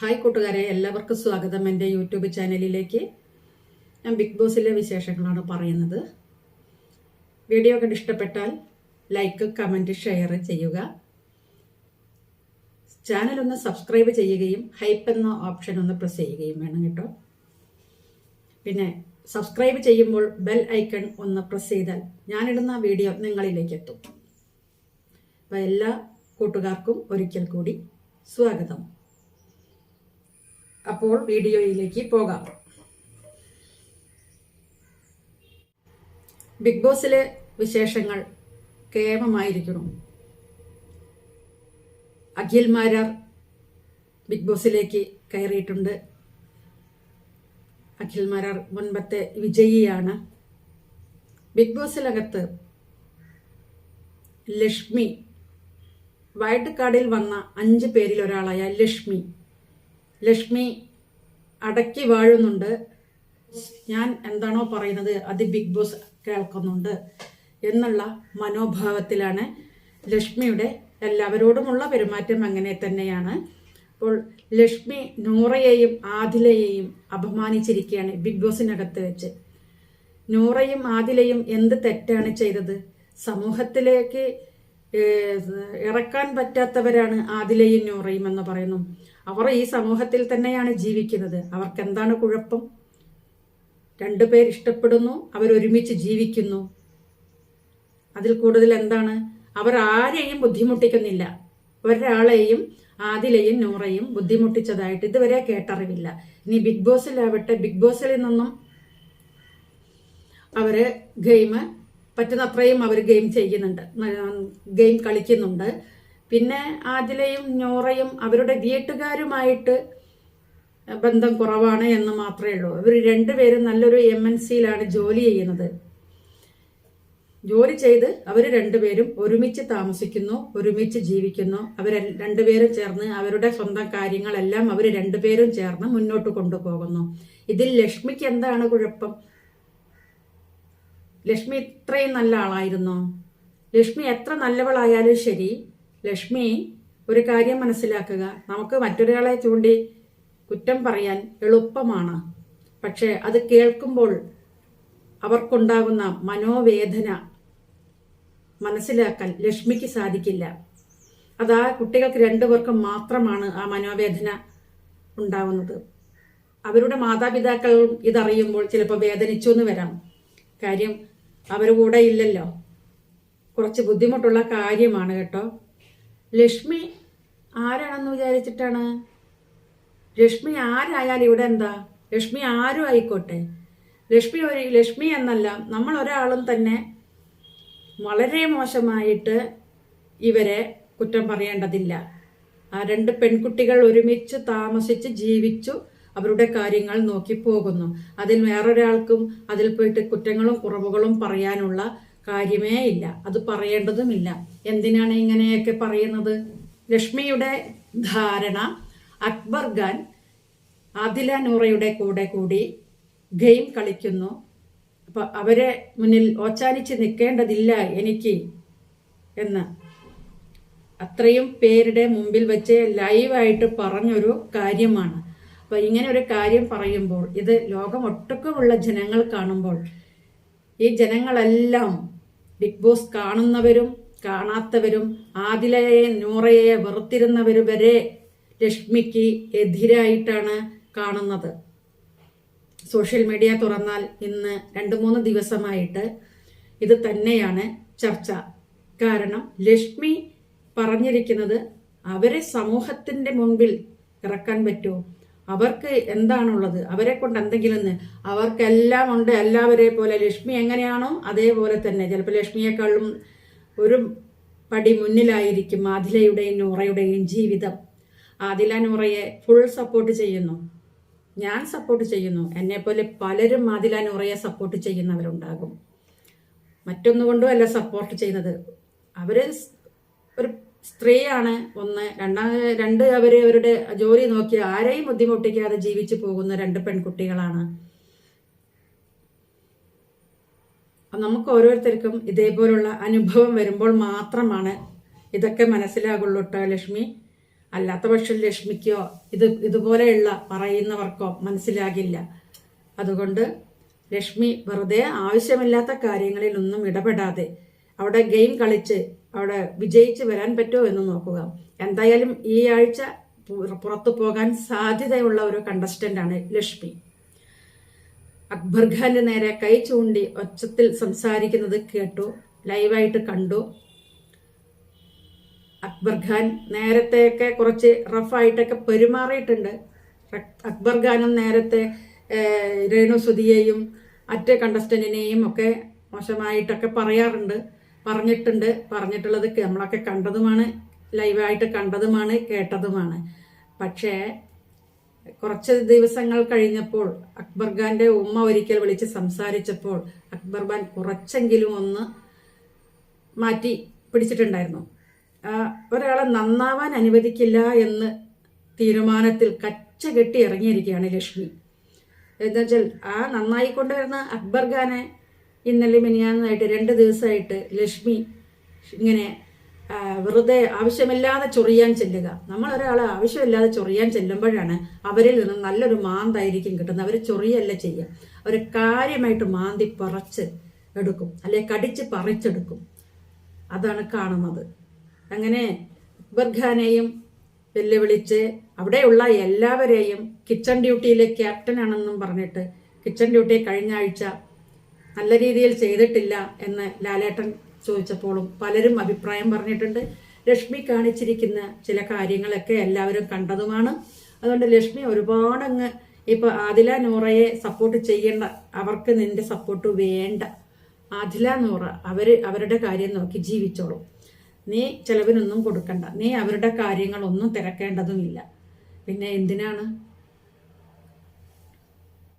Hi കൂട്ടുകാരെ എല്ലാവർക്കും സ്വാഗതം എന്റെ യൂട്യൂബ് ചാനലിലേക്ക്. ഞാൻ ബിഗ് ബോസിലെ വിശേഷങ്ങളാണ് പറയുന്നത്. വീഡിയോ കണ്ട് ഇഷ്ടപ്പെട്ടാൽ ലൈക്ക് കമന്റ് ഷെയർ ചെയ്യുക. ചാനൽ ഒന്ന് സബ്സ്ക്രൈബ് ചെയ്യുകയും ഹൈപ്പ് എന്ന ഓപ്ഷൻ ഒന്ന് പ്രസ് ചെയ്യുകയും വേണം കേട്ടോ. പിന്നെ സബ്സ്ക്രൈബ് ചെയ്യുമ്പോൾ ബെൽ ഐക്കൺ ഒന്ന് പ്രസ് ചെയ്താൽ ഞാനിടുന്ന വീഡിയോ നിങ്ങളിലേക്ക് എത്തും. അപ്പോൾ എല്ലാ കൂട്ടുകാർക്കും ഒരിക്കൽ കൂടി സ്വാഗതം. അപ്പോൾ വീഡിയോയിലേക്ക് പോകാം. ബിഗ് ബോസിലെ വിശേഷങ്ങൾ കേമമായിരിക്കുന്നു. അഖിൽ മാരാർ ബിഗ് ബോസിലേക്ക് കയറിയിട്ടുണ്ട്. അഖിൽ മാരാർ മുൻപത്തെ വിജയിയാണ്. ബിഗ് ബോസിലകത്ത് ലക്ഷ്മി വൈറ്റ് കാർഡിൽ വന്ന അഞ്ച് പേരിൽ ഒരാളായ ലക്ഷ്മി ലക്ഷ്മി അടക്കി വാഴുന്നുണ്ട്. ഞാൻ എന്താണോ പറയുന്നത് അത് ബിഗ് ബോസ് കേൾക്കുന്നുണ്ട് എന്നുള്ള മനോഭാവത്തിലാണ് ലക്ഷ്മിയുടെ എല്ലാവരോടുമുള്ള പെരുമാറ്റം അങ്ങനെ തന്നെയാണ്. അപ്പോൾ ലക്ഷ്മി നൂറയെയും ആദിലയെയും അപമാനിച്ചിരിക്കുകയാണ് ബിഗ് ബോസിനകത്ത് വെച്ച്. നൂറയും ആദിലയും എന്ത് തെറ്റാണ് ചെയ്തത്? സമൂഹത്തിലേക്ക് ഇറക്കാൻ പറ്റാത്തവരാണ് ആദിലയും നൂറയും എന്ന് പറയുന്നു. അവർ ഈ സമൂഹത്തിൽ തന്നെയാണ് ജീവിക്കുന്നത്. അവർക്ക് എന്താണ് കുഴപ്പം രണ്ടുപേർ ഇഷ്ടപ്പെടുന്നു അവരൊരുമിച്ച് ജീവിക്കുന്നു. അതിൽ കൂടുതൽ എന്താണ്? അവർ ആരെയും ബുദ്ധിമുട്ടിക്കുന്നില്ല. ഒരാളെയും ആദിലയും നൂറയും ബുദ്ധിമുട്ടിച്ചതായിട്ട് ഇതുവരെ കേട്ടറിവില്ല. ഇനി ബിഗ് ബോസിലാവട്ടെ ബിഗ് ബോസിൽ നിന്നും അവർ ഗെയിം പറ്റുന്നത്രയും അവർ ഗെയിം ചെയ്യുന്നുണ്ട്. ഗെയിം കളിക്കുന്നുണ്ട്. പിന്നെ ആദിലയും നോറയും അവരുടെ വീട്ടുകാരുമായിട്ട് ബന്ധം കുറവാണ് എന്ന് മാത്രമേ ഉള്ളൂ. ഇവർ രണ്ടുപേരും നല്ലൊരു എം എൻ സിയിലാണ് ജോലി ചെയ്യുന്നത്. ജോലി ചെയ്ത് അവർ രണ്ടുപേരും ഒരുമിച്ച് താമസിക്കുന്നു ഒരുമിച്ച് ജീവിക്കുന്നു. അവർ രണ്ടുപേരും ചേർന്ന് അവരുടെ സ്വന്തം കാര്യങ്ങളെല്ലാം അവർ രണ്ടുപേരും ചേർന്ന് മുന്നോട്ട് കൊണ്ടുപോകുന്നു. ഇതിൽ ലക്ഷ്മിക്ക് എന്താണ് കുഴപ്പം? ലക്ഷ്മി ഇത്രയും നല്ല ആളായിരുന്നോ. ലക്ഷ്മി എത്ര നല്ലവളായാലും ശരി ലക്ഷ്മി ഒരു കാര്യം മനസ്സിലാക്കുക. നമുക്ക് മറ്റൊരാളെ ചൂണ്ടി കുറ്റം പറയാൻ എളുപ്പമാണ്. പക്ഷേ അത് കേൾക്കുമ്പോൾ അവർക്കുണ്ടാകുന്ന മനോവേദന മനസ്സിലാക്കാൻ ലക്ഷ്മിക്ക് സാധിക്കില്ല. അത് ആ കുട്ടികൾക്ക് രണ്ടുപേർക്കും മാത്രമാണ് ആ മനോവേദന ഉണ്ടാവുന്നത്. അവരുടെ മാതാപിതാക്കൾ ഇതറിയുമ്പോൾ ചിലപ്പോൾ വേദനിച്ചു എന്ന് വരാം. കാര്യം അവർ കൂടെ ഇല്ലല്ലോ. കുറച്ച് ബുദ്ധിമുട്ടുള്ള കാര്യമാണ് കേട്ടോ. ലക്ഷ്മി ആരാണെന്ന് വിചാരിച്ചിട്ടാണ്? ലക്ഷ്മി ആരായാലും ഇവിടെ എന്താ? ലക്ഷ്മി ആരും ആയിക്കോട്ടെ. ലക്ഷ്മി ഒരു ലക്ഷ്മി എന്നല്ല നമ്മൾ ഒരാളും തന്നെ വളരെ മോശമായിട്ട് ഇവരെ കുറ്റം പറയേണ്ടതില്ല. ആ രണ്ട് പെൺകുട്ടികൾ ഒരുമിച്ച് താമസിച്ച് ജീവിച്ചു അവരുടെ കാര്യങ്ങൾ നോക്കി പോകുന്നു. അതിൽ വേറൊരാൾക്കും അതിൽ പോയിട്ട് കുറ്റങ്ങളും കുറവുകളും പറയാനുള്ള കാര്യമേ ഇല്ല. അത് പറയേണ്ടതുമില്ല. എന്തിനാണ് ഇങ്ങനെയൊക്കെ പറയുന്നത്? ലക്ഷ്മിയുടെ ധാരണ അക്ബർ ഖാൻ ആദില നൂറയുടെ കൂടെ കൂടി ഗെയിം കളിക്കുന്നു. അപ്പൊ അവരെ മുന്നിൽ ഓച്ചാനിച്ച് നിൽക്കേണ്ടതില്ല എനിക്ക് എന്ന്. അത്രയും പേരുടെ മുമ്പിൽ വെച്ച് ലൈവായിട്ട് പറഞ്ഞൊരു കാര്യമാണ്. അപ്പോൾ ഇങ്ങനെ ഒരു കാര്യം പറയുമ്പോൾ ഇത് ലോകം ഒട്ടുക്കുമുള്ള ജനങ്ങൾ കാണുമ്പോൾ ഈ ജനങ്ങളെല്ലാം ബിഗ് ബോസ് കാണുന്നവരും കാണാത്തവരും ആദിലയെ നൂറയെ വെറുത്തിരുന്നവരും വരെ ലക്ഷ്മിക്ക് എതിരായിട്ടാണ് കാണുന്നത്. സോഷ്യൽ മീഡിയ തുറന്നാൽ ഇന്ന് രണ്ട് മൂന്ന് ദിവസമായിട്ട് ഇത് തന്നെയാണ് ചർച്ച. കാരണം ലക്ഷ്മി പറഞ്ഞിരിക്കുന്നത് അവരെ സമൂഹത്തിന്റെ മുൻപിൽ ഇറക്കാൻ പറ്റുമോ? അവർക്ക് എന്താണുള്ളത്? അവരെ കൊണ്ട് എന്തെങ്കിലും അവർക്കെല്ലാം ഉണ്ട്. എല്ലാവരെ പോലെ ലക്ഷ്മി എങ്ങനെയാണോ അതേപോലെ തന്നെ. ചിലപ്പോൾ ലക്ഷ്മിയെക്കാളും ഒരു പടി മുന്നിലായിരിക്കും ആദിലയുടെയും നൂറയുടെയും ജീവിതം. ആദില നൂറയെ ഫുൾ സപ്പോർട്ട് ചെയ്യുന്നു. ഞാൻ സപ്പോർട്ട് ചെയ്യുന്നു. എന്നെപ്പോലെ പലരും ആദില നൂറയെ സപ്പോർട്ട് ചെയ്യുന്നവരുണ്ടാകും. മറ്റൊന്നുകൊണ്ടും അല്ല സപ്പോർട്ട് ചെയ്യുന്നത്. അവർ ഒരു സ്ത്രീയാണ് ഒന്ന്. രണ്ടാം രണ്ട് അവർ അവരുടെ ജോലി നോക്കി ആരെയും ബുദ്ധിമുട്ടിക്കാതെ ജീവിച്ചു പോകുന്ന രണ്ട് പെൺകുട്ടികളാണ്. നമുക്ക് ഓരോരുത്തർക്കും ഇതേപോലുള്ള അനുഭവം വരുമ്പോൾ മാത്രമാണ് ഇതൊക്കെ മനസ്സിലാകുള്ളൂ കേട്ടോ ലക്ഷ്മി. അല്ലാത്ത പക്ഷം ലക്ഷ്മിക്കോ ഇത് ഇതുപോലെയുള്ള പറയുന്നവർക്കോ മനസ്സിലാകില്ല. അതുകൊണ്ട് ലക്ഷ്മി വെറുതെ ആവശ്യമില്ലാത്ത കാര്യങ്ങളിൽ ഒന്നും ഇടപെടാതെ അവിടെ ഗെയിം കളിച്ച് അവിടെ വിജയിച്ച് വരാൻ പറ്റുമോ എന്ന് നോക്കുക. എന്തായാലും ഈ ആഴ്ച പുറത്തു പോകാൻ സാധ്യതയുള്ള ഒരു കണ്ടസ്റ്റന്റ് ആണ് ലക്ഷ്മി. അക്ബർ ഖാന്റെ നേരെ കൈ ചൂണ്ടി ഒച്ചത്തിൽ സംസാരിക്കുന്നത് കേട്ടു ലൈവായിട്ട് കണ്ടു. അക്ബർ ഖാൻ നേരത്തെയൊക്കെ കുറച്ച് റഫായിട്ടൊക്കെ പെരുമാറിയിട്ടുണ്ട്. അക്ബർ ഖാനും നേരത്തെ രേണു സുധിയെയും മറ്റ് കണ്ടസ്റ്റന്റിനെയും ഒക്കെ മോശമായിട്ടൊക്കെ പറയാറുണ്ട്. പറഞ്ഞിട്ടുണ്ട്. പറഞ്ഞിട്ടുള്ളത് നമ്മളൊക്കെ കണ്ടതുമാണ്. ലൈവായിട്ട് കണ്ടതുമാണ് കേട്ടതുമാണ്. പക്ഷേ കുറച്ച് ദിവസങ്ങൾ കഴിഞ്ഞപ്പോൾ അക്ബർ ഖാന്റെ ഉമ്മ ഒരിക്കൽ വിളിച്ച് സംസാരിച്ചപ്പോൾ അക്ബർ ഖാൻ കുറച്ചെങ്കിലും ഒന്ന് മാറ്റി പിടിച്ചിട്ടുണ്ടായിരുന്നു. ഒരാളെ നന്നാവാൻ അനുവദിക്കില്ല എന്ന് തീരുമാനത്തിൽ കച്ച കെട്ടി ഇറങ്ങിയിരിക്കുകയാണ് ലക്ഷ്മി. എന്താ വെച്ചാൽ ആ നന്നായിക്കൊണ്ടുവരുന്ന അക്ബർ ഖാനെ ഇന്നലെ മിനിയാന്നായിട്ട് രണ്ട് ദിവസമായിട്ട് ലക്ഷ്മി ഇങ്ങനെ വെറുതെ ആവശ്യമില്ലാതെ ചൊറിയാൻ ചെല്ലുക. നമ്മൾ ഒരാളെ ആവശ്യമില്ലാതെ ചൊറിയാൻ ചെല്ലുമ്പോഴാണ് അവരിൽ നിന്ന് നല്ലൊരു മാന്തായിരിക്കും കിട്ടുന്നത്. അവർ ചൊറിയല്ല ചെയ്യുക അവർ കാര്യമായിട്ട് മാന്തി പറച്ച് എടുക്കും. അല്ലെങ്കിൽ കടിച്ച് പറിച്ചെടുക്കും. അതാണ് കാണുന്നത്. അങ്ങനെ അക്ബർ വെല്ലുവിളിച്ച് അവിടെയുള്ള എല്ലാവരെയും കിച്ചൺ ഡ്യൂട്ടിയിലെ ക്യാപ്റ്റനാണെന്നും പറഞ്ഞിട്ട് കിച്ചൺ ഡ്യൂട്ടി കഴിഞ്ഞ ആഴ്ച നല്ല രീതിയിൽ ചെയ്തിട്ടില്ല എന്ന് ലാലേട്ടൻ ചോദിച്ചപ്പോഴും പലരും അഭിപ്രായം പറഞ്ഞിട്ടുണ്ട്. ലക്ഷ്മി കാണിച്ചിരിക്കുന്ന ചില കാര്യങ്ങളൊക്കെ എല്ലാവരും കണ്ടതുമാണ്. അതുകൊണ്ട് ലക്ഷ്മി ഒരുപാടങ്ങ് ഇപ്പൊ ആദില നൂറയെ സപ്പോർട്ട് ചെയ്യേണ്ട അവർക്ക് നിന്റെ സപ്പോർട്ട് വേണ്ട. ആദില നൂറ അവർ അവരുടെ കാര്യം നോക്കി ജീവിച്ചോളൂ. നീ ചെലവിനൊന്നും കൊടുക്കണ്ട. നീ അവരുടെ കാര്യങ്ങളൊന്നും തിരക്കേണ്ടതുമില്ല. പിന്നെ എന്തിനാണ്?